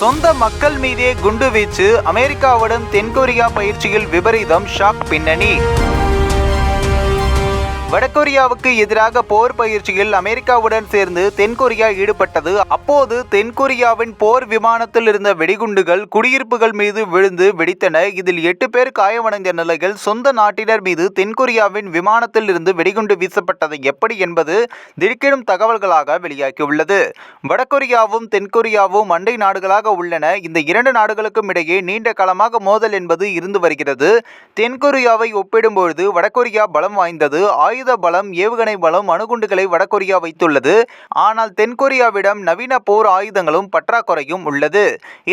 சொந்த மக்கள் மீதே குண்டு வீச்சு அமெரிக்காவுடன் தென்கொரியா பயிற்சியில் விபரீதம் ஷாக் பின்னணி. வடகொரியாவுக்கு எதிராக போர் பயிற்சியில் அமெரிக்காவுடன் சேர்ந்து தென்கொரியா ஈடுபட்டது. அப்போது தென்கொரியாவின் போர் விமானத்தில் இருந்த வெடிகுண்டுகள் குடியிருப்புகள் மீது விழுந்து வெடித்தன. இதில் எட்டு பேர் காயமடைந்த நிலையில் சொந்த நாட்டினர் மீது தென்கொரியாவின் விமானத்தில் இருந்து வெடிகுண்டு வீசப்பட்டது எப்படி என்பது திடுக்கிடும் தகவல்களாக வெளியாகியுள்ளது. வடகொரியாவும் தென்கொரியாவும் அண்டை நாடுகளாக உள்ளன. இந்த இரண்டு நாடுகளுக்கும் இடையே நீண்ட காலமாக மோதல் என்பது இருந்து வருகிறது. தென்கொரியாவை ஒப்பிடும்பொழுது வடகொரியா பலம் வாய்ந்தது. ஆயுத பலம் ஏவுகணை பலம் அணுகுண்டுகளை வடகொரியா வைத்துள்ளது. ஆனால் தென்கொரியாவிடம் நவீன போர் ஆயுதங்களும் பற்றாக்குறையும் உள்ளது.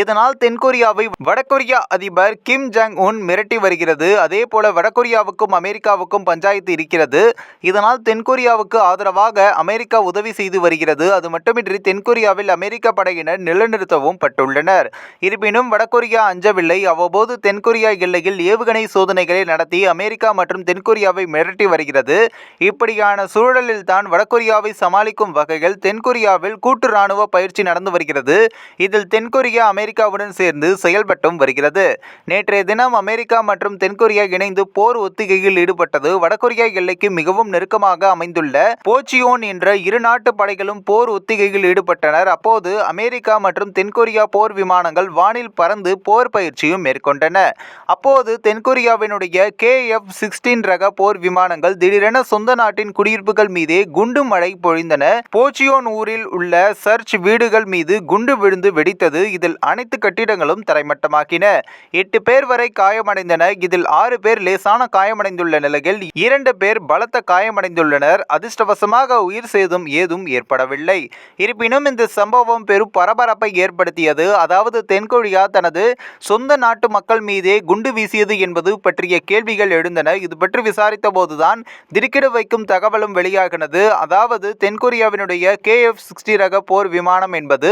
இதனால் தென்கொரியாவை வடகொரியா அதிபர் கிம் ஜாங் உன் மிரட்டி வருகிறது. அதே போல வடகொரியாவுக்கும் அமெரிக்காவுக்கும் பஞ்சாயத்து இருக்கிறது. இதனால் தென்கொரியாவுக்கு ஆதரவாக அமெரிக்கா உதவி செய்து வருகிறது. அது மட்டுமின்றி தென்கொரியாவில் அமெரிக்க படையினர் நிலைநிறுத்தவும் பட்டுள்ளனர். இருப்பினும் வடகொரியா அஞ்சவில்லை. அவ்வப்போது தென்கொரியா எல்லையில் ஏவுகணை சோதனைகளை நடத்தி அமெரிக்கா மற்றும் தென்கொரியாவை மிரட்டி வருகிறது. இப்படியான சூழலில் தான் வடகொரியாவை சமாளிக்கும் வகையில் தென்கொரியாவில் கூட்டு ராணுவ பயிற்சி நடந்து வருகிறது. இதில் தென்கொரியா அமெரிக்காவுடன் சேர்ந்து செயல்பட்டும் வருகிறது. நேற்றைய தினம் அமெரிக்கா மற்றும் தென்கொரியா இணைந்து போர் ஒத்திகையில் ஈடுபட்டது வடகொரியா எல்லைக்கு மிகவும் நெருக்கமாக அமைந்துள்ள போச்சியோன் என்ற இரு நாட்டு படைகளும் போர் ஒத்திகையில் ஈடுபட்டனர். அப்போது அமெரிக்கா மற்றும் தென்கொரியா போர் விமானங்கள் வானில் பறந்து போர் பயிற்சியும் மேற்கொண்டன. அப்போது தென்கொரியாவினுடைய கே எஃப் சிக்ஸ்டீன் ரக போர் விமானங்கள் திடீரென சொந்த நாட்டின் குடியிருப்புகள் மீது குண்டு மழை பொழிந்தன. போச்சியோன் ஊரில் உள்ள சர்ச் வீடுகள் மீது குண்டு விழுந்து வெடித்தது. இதில் அனைத்து கட்டிடங்களும் தரைமட்டமாக்கின. எட்டு பேர் வரை காயமடைந்தன. இதில் ஆறு பேர் லேசான காயமடைந்துள்ள நிலையில் இரண்டு பேர் பலத்த காயமடைந்துள்ளனர். அதிர்ஷ்டவசமாக உயிர் சேதம் ஏதும் ஏற்படவில்லை. இருப்பினும் இந்த சம்பவம் பெரும் பரபரப்பை ஏற்படுத்தியது. அதாவது தென்கொரியா தனது சொந்த நாட்டு மக்கள் மீதே குண்டு வீசியது என்பது பற்றிய கேள்விகள் எழுந்தன. இது பற்றி விசாரித்த போதுதான் திக்கிட வைக்கும் தகவலும் வெளியாகினது. அதாவது தென்கொரியாவினுடைய கே எஃப் சிக்ஸ்டி ரக போர் விமானம் என்பது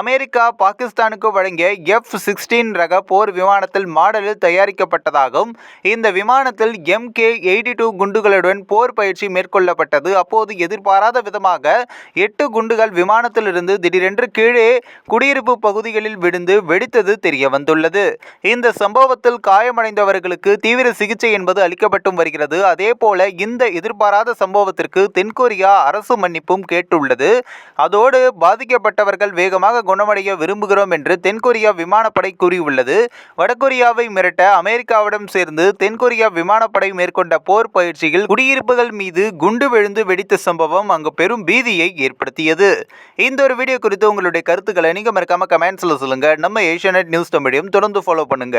அமெரிக்கா பாகிஸ்தானுக்கு வழங்கிய எஃப் சிக்ஸ்டீன் ரக போர் விமானத்தில் மாடலில் தயாரிக்கப்பட்டதாகும். இந்த விமானத்தில் எம் கே எயிட்டி டூ குண்டுகளுடன் போர் பயிற்சி மேற்கொள்ளப்பட்டது. அப்போது எதிர்பாராத விதமாக எட்டு குண்டுகள் விமானத்திலிருந்து திடீரென்று கீழே குடியிருப்பு பகுதிகளில் விழுந்து வெடித்தது தெரிய வந்துள்ளது இந்த சம்பவத்தில் காயமடைந்தவர்களுக்கு தீவிர சிகிச்சை என்பது அளிக்கப்பட்டும் வருகிறது. அதே போல இந்த எதிர்பாராத சம்பவத்திற்கு தென்கொரியா அரசு மன்னிப்பும் கேட்டுள்ளது. அதோடு பாதிக்கப்பட்டவர்கள் வேகமாக குணமடைய விரும்புகிறோம் என்று தென்கொரியா விமானப்படை கூறியுள்ளது. வடகொரியாவை மிரட்ட அமெரிக்காவிடம் சேர்ந்து தென்கொரியா விமானப்படை மேற்கொண்ட போர் பயிற்சியில் குடியிருப்புகள் மீது குண்டு விழுந்து வெடித்த சம்பவம் அங்கு பெரும் பீதியை ஏற்படுத்தியது. இந்த ஒரு வீடியோ குறித்து உங்களுடைய கருத்துக்களை நீங்க மறக்காம கமெண்ட்ஸ்ல சொல்லுங்க. நம்ம ஏஷியானெட் நியூஸ் தமிழையும் தொடர்ந்து ஃபாலோ பண்ணுங்க.